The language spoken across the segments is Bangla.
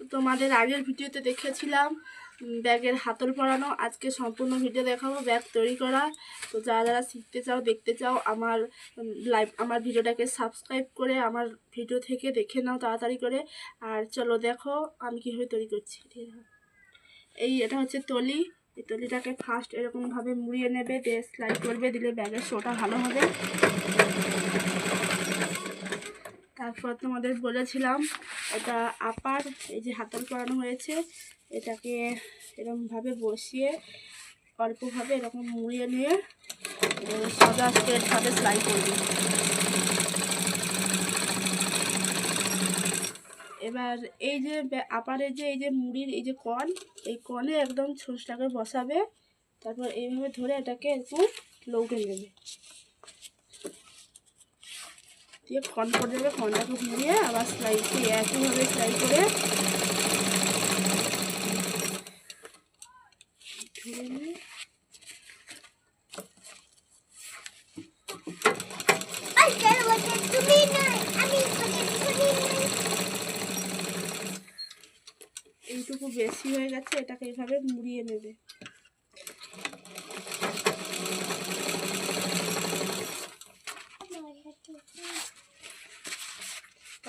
তো তোমাদের আগের ভিডিওতে দেখেছিলাম ব্যাগের হাতল পরানো। আজকে সম্পূর্ণ ভিডিও দেখাবো, ব্যাগ তৈরি করা। তো যারা যারা শিখতে চাও, দেখতে চাও, আমার লাইভ আমার ভিডিওটাকে সাবস্ক্রাইব করে আমার ভিডিও থেকে দেখে নাও তাড়াতাড়ি করে। আর চলো দেখো, আমি কীভাবে তৈরি করছি। এই এটা হচ্ছে তলি। এই তলিটাকে ফার্স্ট এরকমভাবে মুড়িয়ে নেবে, দিয়ে স্লাইড করবে, দিলে ব্যাগের শোটা ভালো হবে। তারপর তোমাদের বলেছিলাম এটা আপার এই যে হাতল করানো হয়েছে এটাকে এরকমভাবে বসিয়ে অল্পভাবে এরকম মুড়িয়ে নিয়ে এ, সোজা স্ট্রেটভাবে সেলাই করবে এবার এই যে আপারে যে এই যে মুড়ির এই যে কন এই কনে একদম ছোঁচটাকে বসাবে তারপর এইভাবে ধরে এটাকে একটু লৌটে নেবে। দিয়ে কন করে দেবে কনটাকে ঘুরিয়ে আবার সেলাই সেই একইভাবে সেলাই করে এইটুকু বেশি হয়ে গেছে এটাকে এইভাবে মুড়িয়ে নেবে।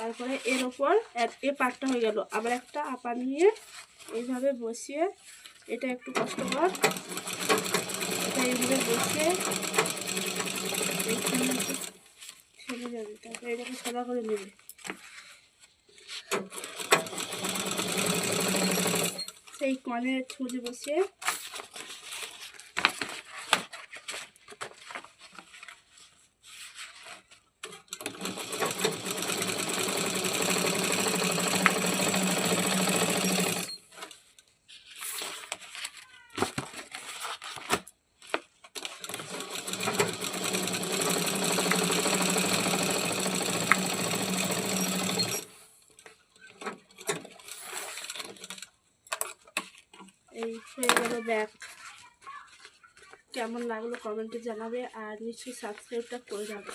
তারপরে এর ওপর এ- পাটটা হয়ে গেল। আবার একটা আপা নিয়ে এইভাবে বসিয়ে, এটা একটু কষ্টকর এটা এইভাবে বসিয়ে এইখানে যাবে, তারপরে এটাকে সোজা করে নেবে। সেই কনে ছুঁচ বসিয়ে এই হয়ে গেল ব্যাগ। কেমন লাগল কমেন্টে জানাবে আর নিশ্চয়ই সাবস্ক্রাইবটা করে যাবে।